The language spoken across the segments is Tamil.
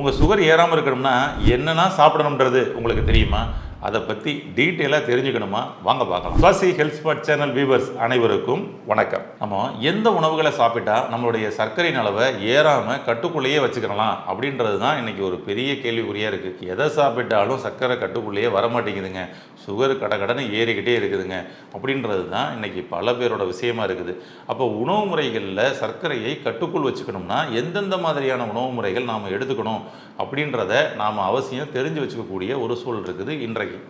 உங்கள் சுகர் ஏறாமல் இருக்கணும்னா என்னென்னா சாப்பிடணுன்றது உங்களுக்கு தெரியுமா? அதை பற்றி டீட்டெயிலாக தெரிஞ்சுக்கணுமா? வாங்க பார்க்கலாம். Swasi health spot channel viewers அனைவருக்கும் வணக்கம். நம்ம எந்த உணவுகளை சாப்பிட்டா நம்மளுடைய சர்க்கரையின் அளவை ஏறாமல் கட்டுக்குள்ளேயே வச்சுக்கலாம் அப்படின்றது தான் இன்றைக்கி ஒரு பெரிய கேள்விக்குறியாக இருக்குது எதை சாப்பிட்டாலும் சர்க்கரை கட்டுக்குள்ளேயே வரமாட்டேங்குதுங்க. சுகர் கடை ஏறிக்கிட்டே இருக்குதுங்க. அப்படின்றது தான் இன்றைக்கி பல பேரோட விஷயமா இருக்குது. அப்போ உணவு முறைகளில் சர்க்கரையை கட்டுக்குள் வச்சுக்கணும்னா எந்தெந்த மாதிரியான உணவு முறைகள் நாம் எடுத்துக்கணும் அப்படின்றத நாம் அவசியம் தெரிஞ்சு வச்சுக்கக்கூடிய ஒரு சூழல் இருக்குது இன்றைக்கு.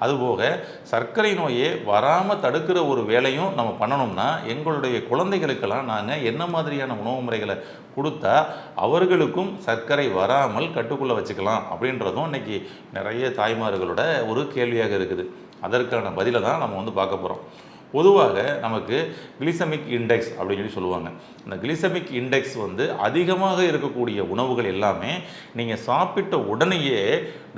அதுபோக சர்க்கரை நோயே வராமல் தடுக்கிற ஒரு வேலையும் நம்ம பண்ணணும்னா எங்களுடைய குழந்தைகளுக்கெல்லாம் நாங்கள் என்ன மாதிரியான உணவு முறைகளை கொடுத்தா அவர்களுக்கும் சர்க்கரை வராமல் கட்டுக்குள்ளே வச்சுக்கலாம் அப்படின்றதும் இன்னைக்கு நிறைய தாய்மார்களோட ஒரு கேள்வியாக இருக்குது. அதற்கான பதிலை தான் நம்ம வந்து பார்க்க போகிறோம் பொதுவாக நமக்கு கிளிசமிக் இண்டெக்ஸ் அப்படின்னு சொல்லி சொல்லுவாங்க. இந்த கிளிசமிக் இண்டெக்ஸ் வந்து அதிகமாக இருக்கக்கூடிய உணவுகள் எல்லாமே நீங்கள் சாப்பிட்ட உடனேயே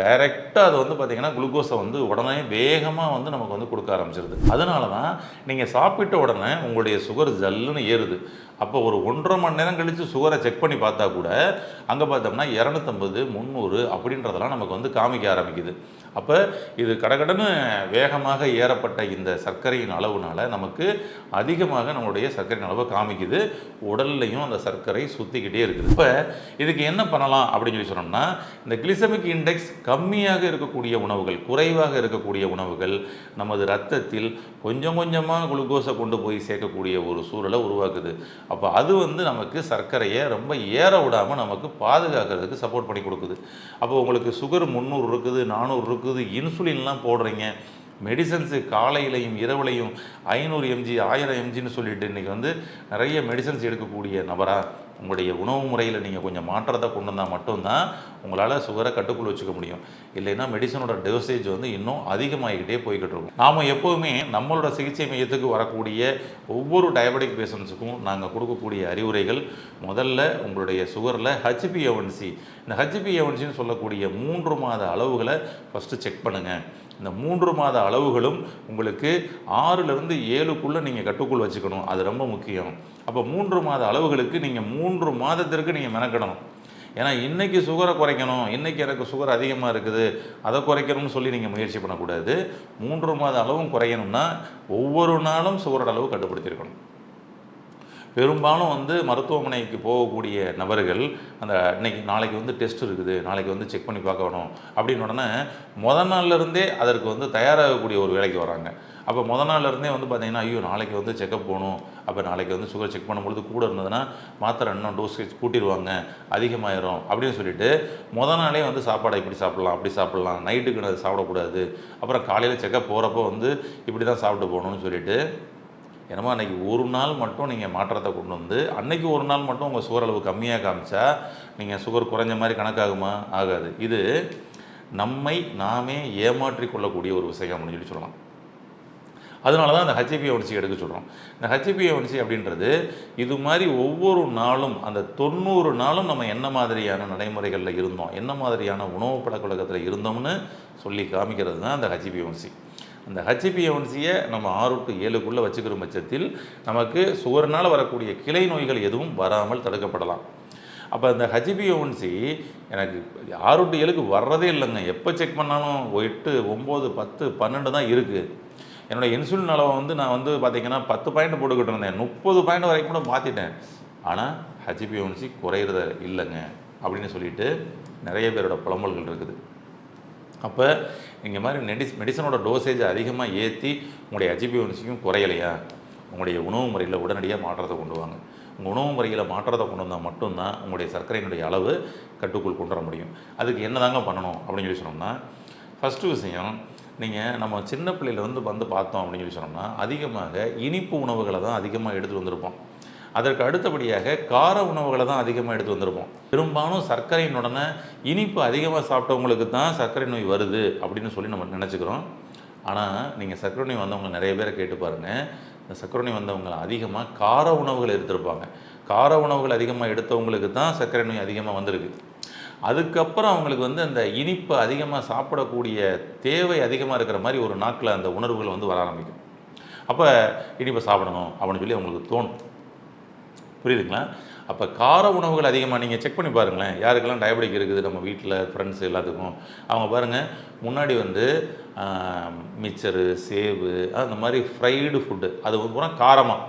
டைரெக்டாக அது வந்து பார்த்திங்கன்னா குளுக்கோஸை வந்து உடனே வேகமாக வந்து நமக்கு வந்து கொடுக்க ஆரம்பிச்சிருது. அதனால தான் நீங்கள் சாப்பிட்ட உடனே உங்களுடைய சுகர் ஜல்லுன்னு ஏறுது. அப்போ ஒரு ஒன்றரை மணி நேரம் கழித்து சுகரை செக் பண்ணி பார்த்தா கூட அங்கே பார்த்தோம்னா இரநூத்தம்பது முந்நூறு அப்படின்றதெல்லாம் நமக்கு வந்து காமிக்க ஆரம்பிக்குது. அப்போ இது கடகடன்னு வேகமாக ஏறப்பட்ட இந்த சர்க்கரையின் அளவுனால நமக்கு அதிகமாக நம்மளுடைய சர்க்கரையின் அளவை காமிக்குது. உடல்லையும் அந்த சர்க்கரை சுற்றிக்கிட்டே இருக்குது. இப்போ இதுக்கு என்ன பண்ணலாம் அப்படின்னு சொல்லி சொன்னோம்னா இந்த கிளிசமிக் இண்டெக்ஸ் கம்மியாக இருக்கக்கூடிய உணவுகள் குறைவாக இருக்கக்கூடிய உணவுகள் நமது ரத்தத்தில் கொஞ்சம் கொஞ்சமாக குளுக்கோஸை கொண்டு போய் சேர்க்கக்கூடிய ஒரு சூழலை உருவாக்குது. அப்போ அது வந்து நமக்கு சர்க்கரையை ரொம்ப ஏற விடாமல் நமக்கு பாதுகாக்கிறதுக்கு சப்போர்ட் பண்ணி கொடுக்குது. அப்போ உங்களுக்கு சுகர் முந்நூறு இருக்குது நானூறு இருக்குது இன்சுலின்லாம் போடுறீங்க. மெடிசன்ஸு காலையிலையும் இரவுலையும் ஐநூறு எம்ஜி ஆயிரம் எம்ஜின்னு சொல்லிட்டு இன்றைக்கி வந்து நிறைய மெடிசன்ஸ் எடுக்கக்கூடிய நபராக உங்களுடைய உணவு முறையில் நீங்கள் கொஞ்சம் மாற்றத்தை கொண்டு வந்தால் மட்டும்தான் உங்களால் சுகரை கட்டுக்குள் வச்சுக்க முடியும். இல்லைன்னா மெடிசனோட டோசேஜ் வந்து இன்னும் அதிகமாகிக்கிட்டே போய்கிட்டு இருக்கும். நாம் எப்போவுமே நம்மளோட சிகிச்சை மையத்துக்கு வரக்கூடிய ஒவ்வொரு டயபெட்டிக் பேஷண்ட்ஸுக்கும் நாங்கள் கொடுக்கக்கூடிய அறிவுரைகள் முதல்ல உங்களுடைய சுகரில் ஹச்பி எவன்சி இந்த ஹச்பிஏவன்சின்னு சொல்லக்கூடிய மூன்று மாத அளவுகளை ஃபஸ்ட்டு செக் பண்ணுங்கள் இந்த மூன்று மாத அளவுகளும் உங்களுக்கு ஆறுலேருந்து ஏழுக்குள்ளே நீங்கள் கட்டுக்குள் வச்சுக்கணும். அது ரொம்ப முக்கியம். அப்போ மூன்று மாத அளவுகளுக்கு நீங்கள் மூன்று மாதத்திற்கு நீங்கள் மெனக்கணும் ஏன்னா இன்றைக்கி சுகரை குறைக்கணும். இன்றைக்கி எனக்கு சுகர் அதிகமாக இருக்குது. அதை குறைக்கணும்னு சொல்லி நீங்கள் முயற்சி பண்ணக்கூடாது. மூன்று மாத அளவும் குறையணும்னா ஒவ்வொரு நாளும் சுகரோட அளவு கட்டுப்படுத்தியிருக்கணும். பெரும்பாலும் வந்து மருத்துவமனைக்கு போகக்கூடிய நபர்கள் அந்த இன்னைக்கு நாளைக்கு வந்து டெஸ்ட் இருக்குது நாளைக்கு வந்து செக் பண்ணி பார்க்கணும் அப்படின்னு உடனே முத நாள்லேருந்தே அதற்கு வந்து தயாராகக்கூடிய ஒரு வேலைக்கு வராங்க. அப்போ முத நாள்லேருந்தே வந்து பார்த்தீங்கன்னா ஐயோ நாளைக்கு வந்து செக்கப் போகணும் அப்போ நாளைக்கு வந்து சுகர் செக் பண்ணும்பொழுது கூட இருந்ததுன்னா மாத்திரை இன்னும் டோஸ் கூட்டிடுவாங்க அதிகமாயிரும் அப்படின்னு சொல்லிட்டு முத நாளே வந்து சாப்பாடை இப்படி சாப்பிட்லாம் அப்படி சாப்பிட்லாம் நைட்டுக்கு அது சாப்பிடக்கூடாது அப்புறம் காலையில் செக்கப் போகிறப்போ வந்து இப்படி தான் சாப்பிட்டு போகணும்னு சொல்லிட்டு என்னமோ அன்றைக்கி ஒரு நாள் மட்டும் நீங்கள் மாற்றத்தை கொண்டு வந்து அன்றைக்கி ஒரு நாள் மட்டும் உங்கள் சுகர் அளவு கம்மியாக காமிச்சா நீங்கள் சுகர் குறைஞ்ச மாதிரி கணக்காகுமா? ஆகாது. இது நம்மை நாமே ஏமாற்றி கொள்ளக்கூடிய ஒரு விஷயம் அப்படின்னு சொல்லி சொல்லலாம். அதனால தான் அந்த ஹெச்பி ஒன்சி எடுக்க சொல்கிறோம் இந்த ஹெச்பி ஒன்சி அப்படின்றது இது மாதிரி ஒவ்வொரு நாளும் அந்த தொண்ணூறு நாளும் நம்ம என்ன மாதிரியான நடைமுறைகளில் இருந்தோம் என்ன மாதிரியான உணவு பழக்கவழக்கத்தில் இருந்தோம்னு சொல்லி காமிக்கிறது தான் அந்த ஹெச்பி ஒன்சி அந்த ஹெச்பிஎன்சியை நம்ம ஆறு டு ஏழுக்குள்ளே வச்சுக்கிற பட்சத்தில் நமக்கு சுவர்னால் வரக்கூடிய கிளை நோய்கள் எதுவும் வராமல் தடுக்கப்படலாம். அப்போ அந்த ஹெச்பிஎன்சி எனக்கு ஆறு டு ஏழுக்கு வர்றதே இல்லைங்க. எப்போ செக் பண்ணாலும் எட்டு ஒம்பது பத்து பன்னெண்டு தான் இருக்குது என்னோடய இன்சுலின் அளவை வந்து நான் வந்து பார்த்திங்கன்னா பத்து பாயிண்ட் போட்டுக்கிட்டு இருந்தேன். முப்பது பாயிண்ட் வரைக்கும் கூட மாற்றிட்டேன் ஆனால் ஹெச்பிஎன்சி குறையிறத இல்லைங்க. அப்படின்னு சொல்லிட்டு நிறைய பேரோட புலம்பல்கள் இருக்குது. அப்போ இங்கே மாதிரி மெடிஸ் மெடிசனோட டோசேஜ் அதிகமாக ஏற்றி உங்களுடைய ஹெச்பிஎன்சியும் குறையலையா? உங்களுடைய உணவு முறையில் உடனடியாக மாற்றத்தை கொண்டு வாங்க. உங்கள் உணவு முறையில் மாற்றத்தை கொண்டு வந்தால் மட்டும்தான் உங்களுடைய சர்க்கரையினுடைய அளவு கட்டுக்குள் கொண்டு வர முடியும். அதுக்கு என்ன தாங்க பண்ணணும் அப்படின்னு சொல்லி சொன்னோம்னா ஃபஸ்ட்டு விஷயம் நீங்கள் நம்ம சின்ன பிள்ளையில வந்து வந்து பார்த்தோம் அப்படின்னு சொல்லி சொன்னோம்னா அதிகமாக இனிப்பு உணவுகளை தான் அதிகமாக எடுத்துகிட்டு வந்திருப்போம். அதற்கு அடுத்தபடியாக கார உணவுகளை தான் அதிகமாக எடுத்து வந்திருப்போம். பெரும்பாலும் சர்க்கரையினுடனே இனிப்பு அதிகமாக சாப்பிட்டவங்களுக்கு தான் சர்க்கரை நோய் வருது அப்படின்னு சொல்லி நம்ம நினச்சிக்கிறோம். ஆனால் நீங்கள் சர்க்கரை நோய் வந்தவங்க நிறைய பேரை கேட்டு பாருங்கள் இந்த சர்க்கரை நோய் வந்தவங்க அதிகமாக கார உணவுகள் எடுத்திருப்பாங்க. கார உணவுகள் அதிகமாக எடுத்தவங்களுக்கு தான் சர்க்கரை நோய் அதிகமாக வந்திருக்கு. அதுக்கப்புறம் அவங்களுக்கு வந்து அந்த இனிப்பு அதிகமாக சாப்பிடக்கூடிய தேவை அதிகமாக இருக்கிற மாதிரி ஒரு நாட்டில் அந்த உணர்வுகள் வந்து வர ஆரம்பிக்கும். அப்போ இனிப்பை சாப்பிடணும் அப்படின்னு சொல்லி அவங்களுக்கு தோணும். புரியுதுங்களா? அப்போ கார உணவுகள் அதிகமாக நீங்கள் செக் பண்ணி பாருங்களேன். யாருக்கெல்லாம் டயபெட்டிக் இருக்குது நம்ம வீட்டில் ஃப்ரெண்ட்ஸ் எல்லாத்துக்கும். அவங்க பாருங்கள் முன்னாடி வந்து மிச்சரு சேவு அந்த மாதிரி ஃப்ரைடு ஃபுட்டு அது பூரா காரமாக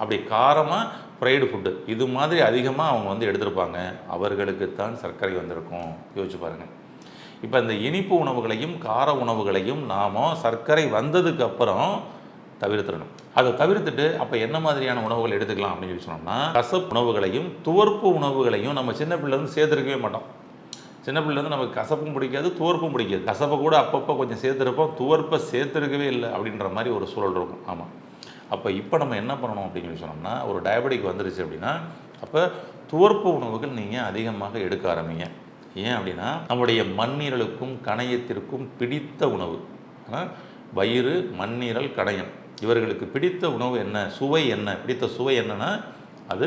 அப்படி காரமாக ஃப்ரைடு ஃபுட்டு இது மாதிரி அதிகமாக அவங்க வந்து எடுத்திருப்பாங்க. அவர்களுக்கு தான் சர்க்கரை வந்திருக்கும். யோசிச்சு பாருங்கள் இப்போ இந்த இனிப்பு உணவுகளையும் கார உணவுகளையும் நாம் சர்க்கரை வந்ததுக்கு அப்புறம் தவிர்த்துடணும். அதை தவிர்த்துட்டு அப்போ என்ன மாதிரியான உணவுகள் எடுத்துக்கலாம் அப்படின்னு சொல்லி சொன்னோம்னா கசப்பு உணவுகளையும் துவர்ப்பு உணவுகளையும் நம்ம சின்ன பிள்ளைலேருந்து சேர்த்துருக்கவே மாட்டோம். சின்ன பிள்ளைலேருந்து நமக்கு கசப்பும் பிடிக்காது துவர்ப்பும் பிடிக்காது. கசப்பை கூட அப்பப்போ கொஞ்சம் சேர்த்துருப்போம் துவர்ப்பை சேர்த்துருக்கவே இல்லை அப்படின்ற மாதிரி ஒரு சூழல் இருக்கும். ஆமாம் அப்போ இப்போ நம்ம என்ன பண்ணணும் அப்படின்னு சொல்லி சொன்னோம்னா ஒரு டயபெட்டிக் வந்துருச்சு அப்படின்னா அப்போ துவர்ப்பு உணவுகள் நீங்கள் அதிகமாக எடுக்க ஆரம்பிங்க. ஏன் அப்படின்னா நம்முடைய மண்ணீரலுக்கும் கணையத்திற்கும் பிடித்த உணவு. ஆனால் வயிறு மண்ணீரல் கணையம். இவர்களுக்கு பிடித்த உணவு என்ன? சுவை என்ன? பிடித்த சுவை என்னென்னா அது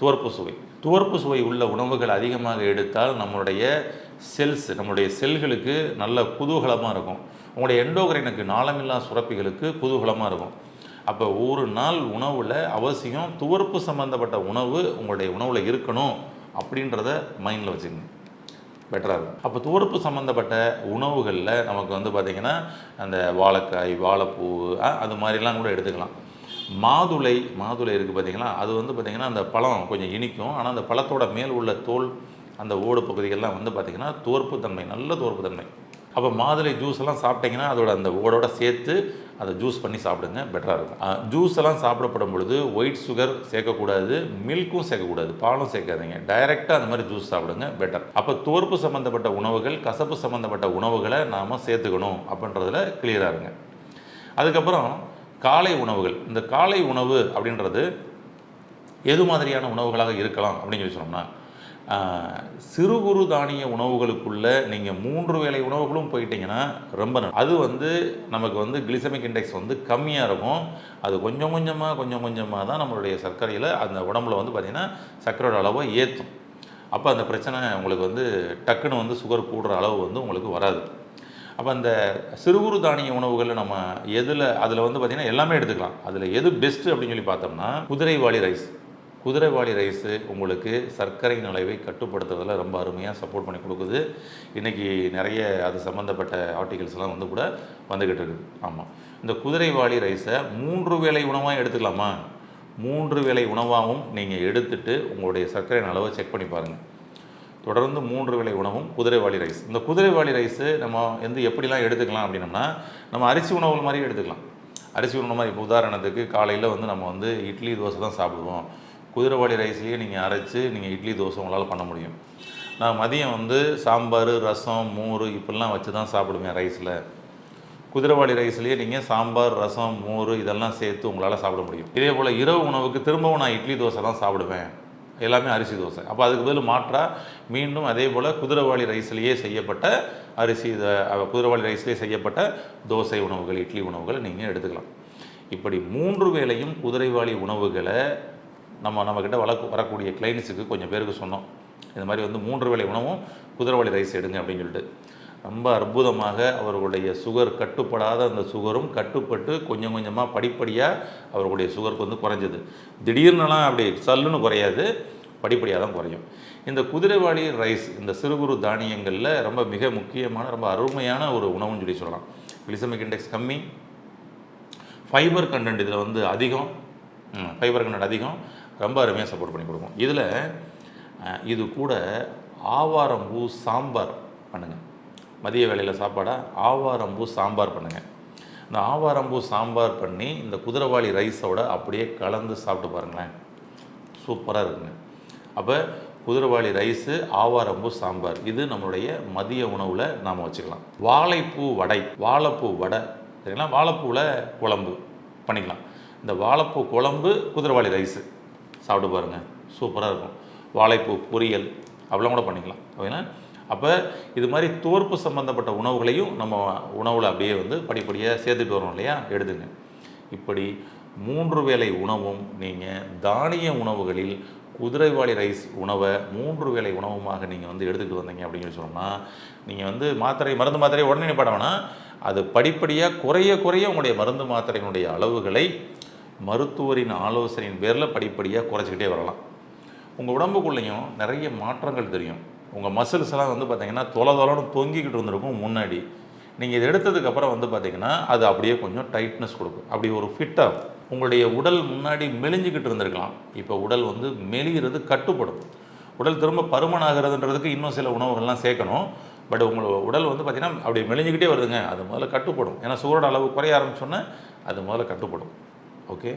துவர்ப்பு சுவை. துவர்ப்பு சுவை உள்ள உணவுகள் அதிகமாக எடுத்தால் நம்மளுடைய செல்ஸ் நம்மளுடைய செல்களுக்கு நல்ல குதூகலமாக இருக்கும். உங்களுடைய எண்டோகிரைனுக்கு நாளமில்லா சுரப்பிகளுக்கு குதூகலமாக இருக்கும். அப்போ ஒரு நாள் உணவில் அவசியம் துவர்ப்பு சம்மந்தப்பட்ட உணவு உங்களுடைய உணவில் இருக்கணும் அப்படின்றத மைண்டில் வச்சுக்கணும். பெட்டராக இருக்கும். அப்போ துவர்ப்பு சம்மந்தப்பட்ட உணவுகளில் நமக்கு வந்து பார்த்திங்கன்னா அந்த வாழைக்காய் வாழைப்பூ அது மாதிரிலாம் கூட எடுத்துக்கலாம். மாதுளை மாதுளை இருக்குது பார்த்திங்கன்னா அது வந்து பார்த்திங்கன்னா அந்த பழம் கொஞ்சம் இனிக்கும். ஆனால் அந்த பழத்தோட மேல் உள்ள தோல் அந்த ஓடு பகுதிகள்லாம் வந்து பார்த்திங்கன்னா துவர்ப்பு தன்மை நல்ல துவர்ப்பு தன்மை அப்போ மாதுளை ஜூஸ் எல்லாம் சாப்பிட்டீங்கன்னா அதோட அந்த ஓடோட சேர்த்து அதை ஜூஸ் பண்ணி சாப்பிடுங்க பெட்டராக இருக்கும். ஜூஸ் எல்லாம் சாப்பிடப்படும் பொழுது ஒயிட் சுகர் சேர்க்கக்கூடாது மில்க்கும் சேர்க்கக்கூடாது பாலும் சேர்க்காதீங்க. டைரெக்டாக அந்த மாதிரி ஜூஸ் சாப்பிடுங்க பெட்டர் அப்போ தோர்ப்பு சம்மந்தப்பட்ட உணவுகள் கசப்பு சம்மந்தப்பட்ட உணவுகளை நாம் சேர்த்துக்கணும் அப்படின்றதுல கிளியராக இருங்க. அதுக்கப்புறம் காலை உணவுகள். இந்த காலை உணவு அப்படின்றது எது மாதிரியான உணவுகளாக இருக்கலாம் அப்படின்னு சொல்லி சொன்னோம்னா சிறு குறு தானிய உணவுகளுக்குள்ள நீங்கள் மூன்று வேளை உணவுகளும் போயிட்டீங்கன்னா ரொம்ப நல்லது. அது வந்து நமக்கு வந்து கிளிசமிக் இண்டெக்ஸ் வந்து கம்மியாக இருக்கும். அது கொஞ்சம் கொஞ்சமாக கொஞ்சம் கொஞ்சமாக தான் நம்மளுடைய சர்க்கரையில் அந்த உடம்புல வந்து பார்த்திங்கன்னா சர்க்கரையோட அளவை ஏற்றும் அப்போ அந்த பிரச்சனை உங்களுக்கு வந்து டக்குன்னு வந்து சுகர் கூடுற அளவு வந்து உங்களுக்கு வராது. அப்போ அந்த சிறுகுறு தானிய உணவுகளில் நம்ம எதில் அதில் வந்து பார்த்திங்கன்னா எல்லாமே எடுத்துக்கலாம். அதில் எது பெஸ்ட்டு அப்படின்னு சொல்லி பார்த்தோம்னா குதிரைவாளி ரைஸ் குதிரைவாளி ரைஸு உங்களுக்கு சர்க்கரையின் அளவை கட்டுப்படுத்துறதில் ரொம்ப அருமையாக சப்போர்ட் பண்ணி கொடுக்குது. இன்றைக்கி நிறைய அது சம்மந்தப்பட்ட ஆர்டிகல்ஸ்லாம் வந்து கூட வந்துக்கிட்டு இருக்குது ஆமாம் இந்த குதிரைவாளி ரைஸை மூன்று வேளை உணவாக எடுத்துக்கலாமா? மூன்று வேளை உணவாகவும் நீங்கள் எடுத்துட்டு உங்களுடைய சர்க்கரையின் அளவை செக் பண்ணி பாருங்கள் தொடர்ந்து மூன்று வேளை உணவும் குதிரைவாளி ரைஸ் இந்த குதிரைவாளி ரைஸு நம்ம வந்து எப்படிலாம் எடுத்துக்கலாம் அப்படின்னம்னா நம்ம அரிசி உணவுகள் மாதிரி எடுத்துக்கலாம். அரிசி உணவு மாதிரி இப்போ உதாரணத்துக்கு காலையில் வந்து நம்ம வந்து இட்லி தோசை தான் சாப்பிடுவோம். குதிரைவாளி ரைஸ்லேயே நீங்கள் அரைச்சி நீங்கள் இட்லி தோசை உங்களால் பண்ண முடியும். நான் மதியம் வந்து சாம்பார் ரசம் மோர் இப்படிலாம் வச்சு தான் சாப்பிடுவேன் ரைஸில். குதிரைவாளி ரைஸ்லேயே நீங்கள் சாம்பார் ரசம் மோர் இதெல்லாம் சேர்த்து உங்களால் சாப்பிட முடியும். இதே போல் இரவு உணவுக்கு திரும்பவும் நான் இட்லி தோசை தான் சாப்பிடுவேன். எல்லாமே அரிசி தோசை. அப்போ அதுக்கு பதில் மாற்றா மீண்டும் அதே போல் குதிரைவாளி ரைஸ்லேயே செய்யப்பட்ட அரிசி குதிரைவாளி ரைஸ்லேயே செய்யப்பட்ட தோசை உணவுகள் இட்லி உணவுகளை நீங்கள் எடுத்துக்கலாம். இப்படி மூன்று வேளையும் குதிரைவாளி உணவுகளை நம்ம நம்மக்கிட்ட வளர்க்க வரக்கூடிய கிளைண்ட்ஸுக்கு கொஞ்சம் பேருக்கு சொன்னோம். இந்த மாதிரி வந்து மூன்று வேலை உணவும் குதிரைவாளி ரைஸ் எடுங்க அப்படின்னு சொல்லிட்டு. ரொம்ப அற்புதமாக அவர்களுடைய சுகர் கட்டுப்படாத அந்த சுகரும் கட்டுப்பட்டு கொஞ்சம் கொஞ்சமாக படிப்படியாக அவர்களுடைய சுகருக்கு வந்து குறைஞ்சது. திடீர்னுலாம் அப்படி சல்லுன்னு குறையாது படிப்படியாக தான் குறையும். இந்த குதிரைவாளி ரைஸ் இந்த சிறு குறு தானியங்களில் ரொம்ப மிக முக்கியமான ரொம்ப அருமையான ஒரு உணவுன்னு சொல்லி சொல்லலாம். கிளிசமிக் இண்டெக்ஸ் கம்மி. ஃபைபர் கண்டென்ட் இதில் வந்து அதிகம். ஃபைபர் கண்டென்ட் அதிகம். ரொம்ப அருமையாக சப்போர்ட் பண்ணி கொடுக்கும். இதில் இது கூட ஆவாரம்பூ சாம்பார் பண்ணுங்கள் மதிய வேலையில் சாப்பாடா? ஆவாரம்பூ சாம்பார் பண்ணுங்கள் இந்த ஆவாரம்பூ சாம்பார் பண்ணி இந்த குதிரைவாளி ரைஸோட அப்படியே கலந்து சாப்பிட்டு பாருங்களேன். சூப்பராக இருக்குங்க. அப்போ குதிரைவாளி ரைஸு ஆவாரம்பூ சாம்பார். இது நம்மளுடைய மதிய உணவில் நாம் வச்சுக்கலாம். வாழைப்பூ வடை. வாழைப்பூ வடை. சரிங்களா? வாழைப்பூவில் குழம்பு பண்ணிக்கலாம். இந்த வாழைப்பூ குழம்பு குதிரைவாளி ரைஸு. சாப்பிட்டு பாருங்கள் சூப்பராக இருக்கும். வாழைப்பூ பொரியல் அப்படிலாம் கூட பண்ணிக்கலாம். ஓகேங்களா அப்போ இது மாதிரி தோற்பு சம்மந்தப்பட்ட உணவுகளையும் நம்ம உணவில் அப்படியே வந்து படிப்படியாக சேர்த்துட்டு வரோம் இல்லையா? எடுத்துங்க. இப்படி மூன்று வேளை உணவும் நீங்கள் தானிய உணவுகளில் குதிரைவாளி ரைஸ் உணவை மூன்று வேளை உணவுமாக நீங்கள் வந்து எடுத்துக்கிட்டு வந்தீங்க அப்படின்னு சொல்லி சொன்னால் நீங்கள் வந்து மாத்திரை மருந்து மாத்திரை உடனே நிப்பாட்ட வேணாம். அது படிப்படியாக குறைய குறைய உங்களுடைய மருந்து மாத்திரையினுடைய அளவுகளை மருத்துவரின் ஆலோசனையின் பேரில் படிப்படியாக குறைச்சிக்கிட்டே வரலாம். உங்கள் உடம்புக்குள்ளேயும் நிறைய மாற்றங்கள் தெரியும். உங்கள் மசில்ஸ் எல்லாம் வந்து பார்த்தீங்கன்னா தொலை தொலைன்னு தொங்கிக்கிட்டு இருந்திருக்கும் முன்னாடி. நீங்கள் இதை எடுத்ததுக்கப்புறம் வந்து பார்த்தீங்கன்னா அது அப்படியே கொஞ்சம் டைட்னஸ் கொடுக்கும். அப்படி ஒரு ஃபிட்டாக உங்களுடைய உடல் முன்னாடி மெலிஞ்சிக்கிட்டு இருந்திருக்கலாம். இப்போ உடல் வந்து மெலிகிறது கட்டுப்படும். உடல் திரும்ப பருமனாகிறதுன்றதுக்கு இன்னும் சில உணவுகள்லாம் சேர்க்கணும். பட் உங்களோட உடல் வந்து பார்த்திங்கன்னா அப்படி மெலிஞ்சிக்கிட்டே வருதுங்க. அது முதல்ல கட்டுப்படும். ஏன்னா சூரோட அளவு குறைய ஆரம்பிச்சோன்னே அது முதல்ல கட்டுப்படும். ஓகே?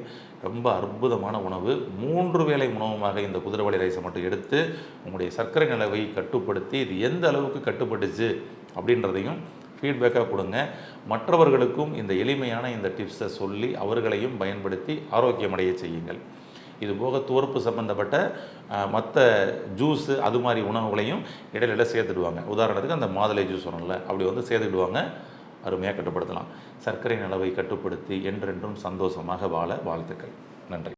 ரொம்ப அற்புதமான உணவு. மூன்று வேளை உணவுமாக இந்த குதிரைவாளி ரைஸை மட்டும் எடுத்து உங்களுடைய சர்க்கரை நிலவை கட்டுப்படுத்தி இது எந்த அளவுக்கு கட்டுப்பட்டுச்சு அப்படின்றதையும் ஃபீட்பேக்காக கொடுங்க. மற்றவர்களுக்கும் இந்த எளிமையான இந்த டிப்ஸை சொல்லி அவர்களையும் பயன்படுத்தி ஆரோக்கியமடைய செய்யுங்கள். இது போக துவர்ப்பு சம்மந்தப்பட்ட மற்ற ஜூஸு அது மாதிரி உணவுகளையும் இடையில சேர்த்துடுவாங்க. உதாரணத்துக்கு அந்த மாதுளை ஜூஸ் வரும்ல அப்படி வந்து சேர்த்துக்கிடுவாங்க. அருமையாக கட்டுப்படுத்தலாம். சர்க்கரை நிலவை கட்டுப்படுத்தி என்றென்றும் சந்தோஷமாக வாழ வாழ்த்துக்கள். நன்றி.